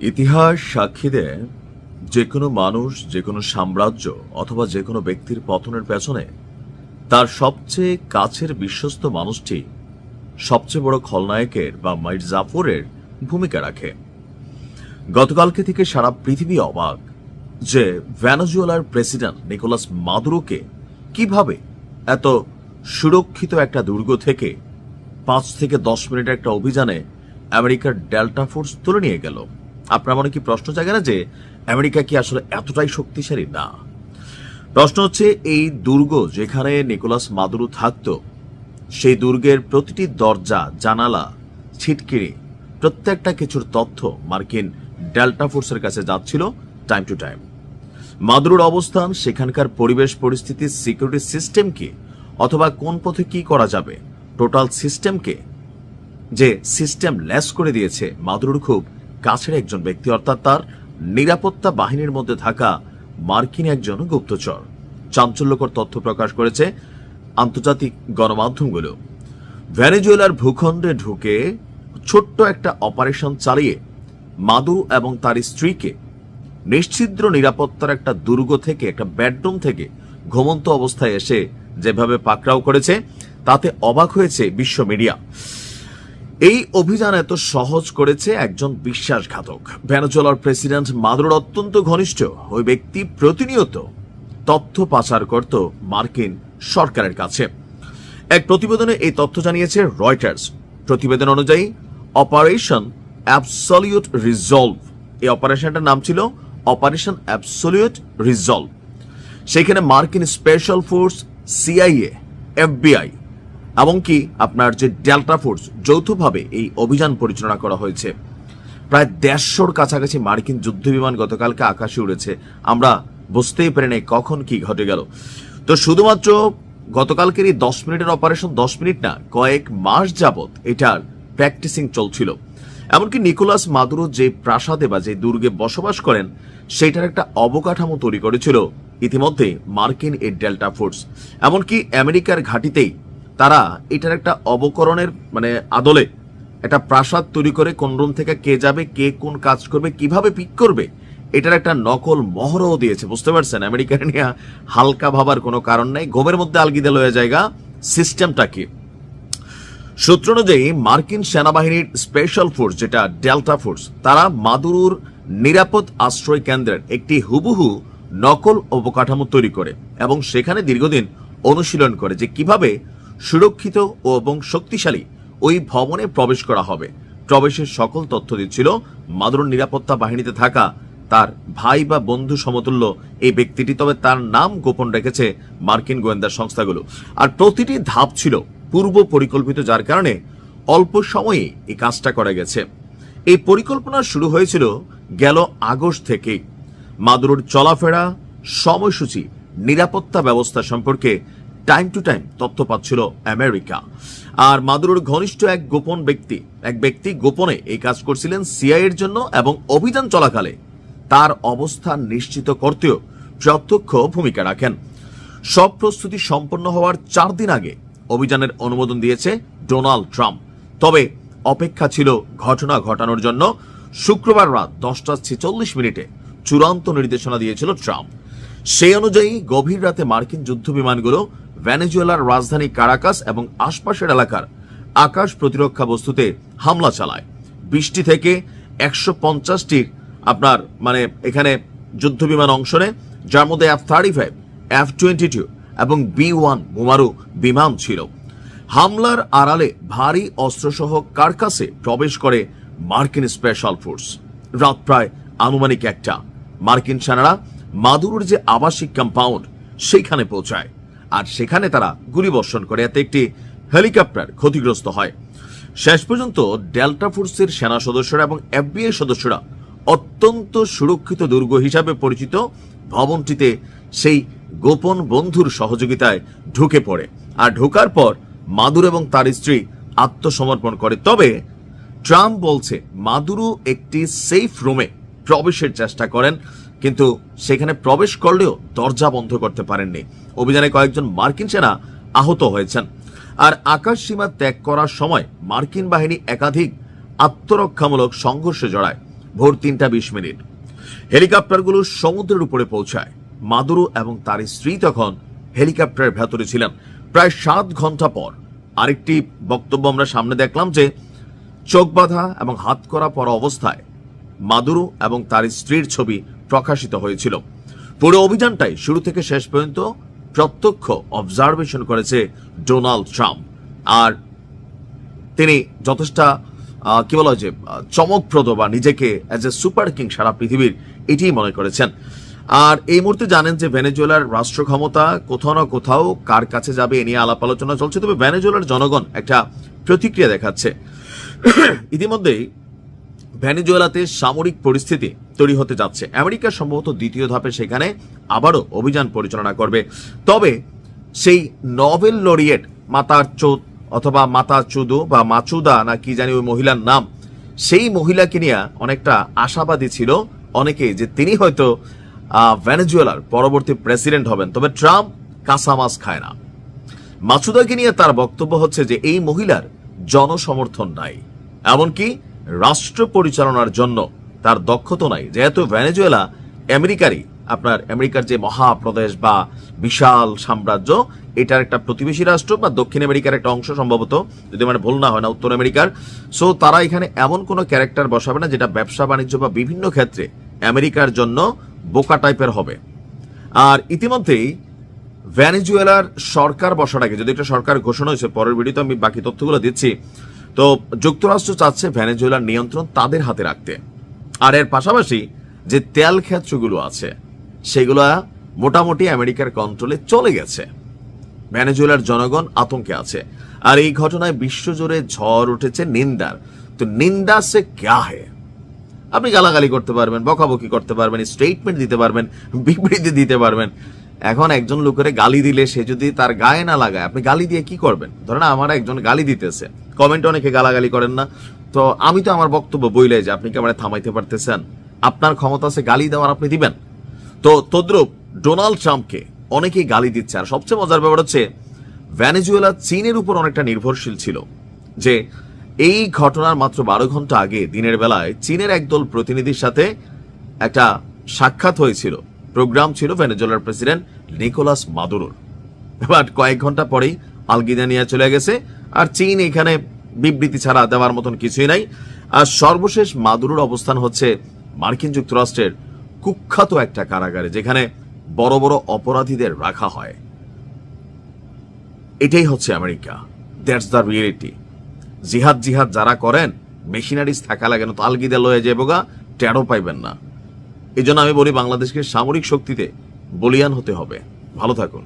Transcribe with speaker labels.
Speaker 1: ইতিহাস সাক্ষী দেয় যে কোনো মানুষ যে কোনো সাম্রাজ্য অথবা যে কোনো ব্যক্তির পতনের পেছনে তার সবচেয়ে কাছের বিশ্বস্ত মানুষটি সবচেয়ে বড় খলনায়কের বা মাইট জাফরের ভূমিকা রাখে। গতকালকে থেকে সারা পৃথিবী অবাক যে ভ্যানেজুয়েলার প্রেসিডেন্ট নিকোলাস মাদুরোকে কীভাবে এত সুরক্ষিত একটা দুর্গ থেকে পাঁচ থেকে দশ মিনিটের একটা অভিযানে আমেরিকার ডেল্টা ফোর্স তুলে নিয়ে গেল। আপনার মনে কি প্রশ্ন জাগে না যে আমেরিকা কি আসলে এতটাই শক্তিশালী? না। প্রশ্ন হচ্ছে, এই দুর্গ যেখানে নিকোলাস মাদুরো থাকত, সেই দুর্গের প্রতিটি দরজা, জানালা ছিটকিরি প্রত্যেকটা কিছুর তথ্য মার্কিন ডেল্টা ফোর্সের কাছে যাচ্ছিল টাইম টু টাইম। মাদুরোর অবস্থান, সেখানকার পরিবেশ পরিস্থিতি, সিকিউরিটি সিস্টেম কি, অথবা কোন পথে কি করা যাবে, টোটাল সিস্টেমকে যে সিস্টেম লেস করে দিয়েছে মাদুরুর খুব কাছের একজন ব্যক্তি, অর্থাৎ তার নিরাপত্তা বাহিনীর মধ্যে থাকা মার্কিন একজন গুপ্তচর। চাঞ্চল্যকর তথ্য প্রকাশ করেছে আন্তর্জাতিক গণমাধ্যমগুলো। ভেনেজুয়েলার ভূখণ্ডে ঢুকে ছোট্ট একটা অপারেশন চালিয়ে মাদু এবং তার স্ত্রীকে নিশ্চিদ্র নিরাপত্তার একটা দুর্গ থেকে, একটা বেডরুম থেকে ঘুমন্ত অবস্থায় এসে যেভাবে পাকড়াও করেছে, তাতে অবাক হয়েছে বিশ্ব মিডিয়া। এই অভিযান এত সহজ করেছে একজন বিশ্বাসঘাতক। ভেনেজুয়েলার প্রেসিডেন্ট মাদুরোর অত্যন্ত ঘনিষ্ঠ ওই ব্যক্তি প্রতিনিয়ত তথ্য পাচার করত মার্কিন সরকারের কাছে। এক প্রতিবেদনে এই তথ্য জানিয়েছে রয়টার্স। প্রতিবেদন অনুযায়ী, অপারেশন অ্যাবসলিউট রিজলভ। এই অপারেশনটার নাম ছিল অপারেশন অ্যাবসলিউট রিজলভ। সেখানে মার্কিন স্পেশাল ফোর্স, সিআইএ, এফবিআই এমনকি আপনার যে ডেল্টা ফোর্স যৌথভাবে এই অভিযান পরিচালনা করা হয়েছে। প্রায় দেড়শোর কাছাকাছি মার্কিন যুদ্ধ বিমান গতকালকে আকাশে উড়েছে। আমরা বুঝতেই পারি নাই কখন কি ঘটে গেল। তো শুধুমাত্র গতকালকের এই দশ মিনিটের অপারেশন, দশ মিনিট না, কয়েক মাস যাবৎ এটার প্র্যাকটিসিং চলছিল। এমনকি নিকোলাস মাদুরো যে প্রাসাদে বা যে দুর্গে বসবাস করেন সেটার একটা অবকাঠামো তৈরি করেছিল ইতিমধ্যে মার্কিন এই ডেল্টা ফোর্স। এমনকি আমেরিকার ঘাঁটিতেই তারা এটার একটা অবকরণের মানে আদলে একটা প্রাসাদ তৈরি করে কোন রুম থেকে কে যাবে, কে কোন কাজ করবে, কীভাবে পিক করবে, এটার একটা নকল মহরও দিয়েছে, বুঝতে পারছেন? আমেরিকার নিয়ে হালকা ভাবার কোনো কারণ নাই। ঘুমের মধ্যে আলগিদে লয়ে জায়গা সিস্টেমটা কি? সূত্র অনুযায়ী মার্কিন সেনাবাহিনীর স্পেশাল ফোর্স, যেটা ডেল্টা ফোর্স, তারা মাদুরুর নিরাপদ আশ্রয় কেন্দ্রের একটি হুবহু নকল অবকাঠামো তৈরি করে এবং সেখানে দীর্ঘদিন অনুশীলন করে যে কীভাবে সুরক্ষিত ও এবং শক্তিশালী ওই ভবনে প্রবেশ করা হবে। প্রবেশের সকল তথ্য দিচ্ছিল মাদুর নিরাপত্তা বাহিনীতে থাকা তার ভাই বা বন্ধু সমতুল্য এই ব্যক্তিটি, তবে তার নাম গোপন রেখেছে মার্কিন গোয়েন্দা সংস্থাগুলো। আর প্রতিটি ধাপ ছিল পূর্ব পরিকল্পিত, যার কারণে অল্প সময়ে এই কাজটা করা গেছে। এই পরিকল্পনা শুরু হয়েছিল গেল আগস্ট থেকেই। মাদুরোর চলাফেরা, সময়সূচি, নিরাপত্তা ব্যবস্থা সম্পর্কে টাইম টু টাইম তথ্য পাচ্ছিল আমেরিকা। আর মাদুরোর ঘনিষ্ঠ এক গোপন ব্যক্তি, এক ব্যক্তি গোপনে এই কাজ করছিলেন সিআইয়ের জন্য এবং অভিযান চলাকালে তার অবস্থান নিশ্চিত করতেও প্রত্যক্ষ ভূমিকা রাখেন। সব প্রস্তুতি সম্পন্ন হওয়ার চার দিন আগে অভিযানের অনুমোদন দিয়েছে ডোনাল্ড ট্রাম্প। তবে অপেক্ষা ছিল ঘটনা ঘটানোর জন্য শুক্রবার রাত দশটা ছেচল্লিশ মিনিটে চূড়ান্ত নির্দেশনা দিয়েছিল ট্রাম্প। সেই অনুযায়ী গভীর রাতে মার্কিন যুদ্ধ বিমানগুলো ভেনেজুয়েলার রাজধানী কারাকাস এবং আশপাশের এলাকার আকাশ প্রতিরক্ষা বস্তুতে হামলা চালায়। বৃষ্টি থেকে একশো পঞ্চাশটির আপনার মানে এখানে যুদ্ধ বিমান অংশ নেয়, যার মধ্যে F thirty five F twenty two এবং বি ওয়ান বোমারু বিমান ছিল। হামলার আড়ালে ভারী অস্ত্রসহ কার্কাসে প্রবেশ করে মার্কিন স্পেশাল ফোর্স। রাত প্রায় আনুমানিক একটা। মার্কিন সেনারা মাদুরোর যে আবাসিক কম্পাউন্ড, সেইখানে পৌঁছায়। আর সেখানে তারা গুলিবর্ষণ করে। এতে একটি হেলিকপ্টার ক্ষতিগ্রস্ত হয়। শেষ পর্যন্ত ডেল্টা ফোর্সের সেনা সদস্যরা এবং এফবিআই সদস্যরা অত্যন্ত সুরক্ষিত দুর্গ হিসাবে পরিচিত ভবনটিতে সেই গোপন বন্ধুর সহযোগিতায় ঢুকে পড়ে। আর ঢোকার পর মাদুর এবং তার স্ত্রী আত্মসমর্পণ করে। তবে ট্রাম্প বলছে মাদুরু একটি সেফ রুমে প্রবেশের চেষ্টা করেন। কিন্তু সেখানে প্রবেশ করলেও দরজা বন্ধ করতে পারেননি। অভিযানে কয়েকজন মার্কিন সেনা আহত হয়েছেন। আর আকাশ সীমা ত্যাগ করার সময় মার্কিন বাহিনী একাধিক আত্মরক্ষামূলক সংঘর্ষে জড়ায়। ভোর তিনটা বিশ মিনিট। হেলিকপ্টারগুলো সমুদ্রের উপরে পৌঁছায়। মাদুরো এবং তার স্ত্রী তখন হেলিকপ্টারের ভেতরে ছিলেন। প্রায় সাত ঘণ্টা পর আরেকটি বক্তব্য আমরা সামনে দেখলাম যে চোখ বাঁধা এবং হাত করা পরা অবস্থায় মাদুরো এবং তার স্ত্রীর ছবি প্রকাশিত হয়েছিল। পুরো অভিযানটাই শুরু থেকে শেষ পর্যন্ত প্রত্যক্ষ অবজারভেশন করেছে ডোনাল্ড ট্রাম্প। আর তিনি যথেষ্ট কি বলা হয় যে, চমকপ্রদ বা নিজেকে অ্যাজ এ সুপার কিং সারা পৃথিবীর এটিই মনে করেছেন। আর এই মুহূর্তে জানেন যে ভেনেজুয়েলার রাষ্ট্র ক্ষমতা কোথাও না কোথাও কার কাছে যাবে এ নিয়ে আলাপ আলোচনা চলছে। তবে ভেনেজুয়েলার জনগণ একটা প্রতিক্রিয়া দেখাচ্ছে। ইতিমধ্যেই ভেনেজুয়েলাতে সামরিক পরিস্থিতি তৈরি হতে যাচ্ছে। আমেরিকা সম্ভবত দ্বিতীয় ধাপে সেখানে আবারও অভিযান পরিচালনা করবে। তবে সেই নভেল লরিয়েট মাতার চোদ অথবা মাতা চুদু বা মাচুদা না কি জানি ওই মহিলার নাম, সেই মহিলাকে নিয়ে অনেকটা আশাবাদী ছিল অনেকে যে তিনি হয়তো ভেনেজুয়েলার পরবর্তী প্রেসিডেন্ট হবেন। তবে ট্রাম্প কাঁচা মাছ খায় না। মাসুদাকে নিয়ে তার বক্তব্য হচ্ছে যে এই মহিলার জনসমর্থন নাই। এমনকি রাষ্ট্র পরিচালনার জন্য তার দক্ষতা নাই। যেহেতু ভেনেজুয়েলা আমেরিকারই, আপনার আমেরিকার যে মহাপ্রদেশ বা বিশাল সাম্রাজ্য, এটার একটা প্রতিবেশী রাষ্ট্র বা দক্ষিণ আমেরিকার একটা অংশ সম্ভবত, যদি মানে ভুল না হয় না উত্তর আমেরিকার। সো তারা এখানে এমন কোনো ক্যারেক্টার বসাবে না যেটা ব্যবসা, বাণিজ্য বা বিভিন্ন ক্ষেত্রে আমেরিকার জন্য বোকা টাইপের হবে। আর ইতিমধ্যেই ভেনেজুয়েলার সরকার বসার আগে, যদি একটা সরকার ঘোষণা হয়েছে, পরের ভিডিওতে আমি বাকি তথ্যগুলো দিচ্ছি, তো যুক্তরাষ্ট্র চাচ্ছে ভেনেজুয়েলার নিয়ন্ত্রণ তাদের হাতে রাখতে। আর এর পাশাপাশি যে তেল ক্ষেত্রগুলো আছে, সেগুলো মোটামুটি আমেরিকার কন্ট্রোলে চলে গেছে। ভেনেজুয়েলার জনগণ আতঙ্কে আছে। আর এই ঘটনায় বিশ্বজুড়ে ঝড় উঠেছে নিন্দার। তো নিন্দা সে ক্যা হে আপনি গালাগালি করতে পারবেন, বকাবকি করতে পারবেন স্টেটমেন্ট দিতে পারবেন, বিবৃতি দিতে পারবেন। এখন একজন লোকের গালি দিলে সে যদি তার গায়ে না লাগায়, আপনি গালি দিয়ে কি করবেন? ধরেন আমার একজন গালি দিতেছে। কমেন্ট অনেকে গালাগালি করেন না। তো আমি তো আমার বক্তব্য বইলে যে আপনি কি আমার থামাইতে পারতেছেন? আপনার ক্ষমতা আছে গালি দেওয়ার আপনি দিবেন। তো তদ্রুপ ডোনাল্ড ট্রাম্পকে অনেকেই গালি দিচ্ছে। আর সবচেয়ে মজার ব্যাপার হচ্ছে, ভেনেজুয়েলা চীনের উপর অনেকটা নির্ভরশীল ছিল যে এই ঘটনার মাত্র বারো ঘণ্টা আগে দিনের বেলায় চীনের একদল প্রতিনিধির সাথে একটা সাক্ষাৎ হয়েছিল। প্রোগ্রাম ছিল ভেনেজুয়েলার প্রেসিডেন্ট নিকোলাস মাদুরোর। বাট কয়েক ঘণ্টা পরেই আলগিদানিয়া চলে গেছে। আর চীন এখানে বিবৃতি ছাড়া দেওয়ার মতন কিছুই নাই। আর সর্বশেষ মাদুরোর অবস্থান হচ্ছে মার্কিন যুক্তরাষ্ট্রের কুখ্যাত একটা কারাগারে, যেখানে বড় বড় অপরাধীদের রাখা হয়। এটাই হচ্ছে আমেরিকা। দ্যাটস দ্য রিয়েলিটি জিহাদ জিহাদ যারা করেন, মেশিনারিজ থাকা লাগে না তো লয়ে যাব গা টেরো পাইবেন না। এই আমি বলি, বাংলাদেশকে সামরিক শক্তিতে বলিয়ান হতে হবে। ভালো থাকুন।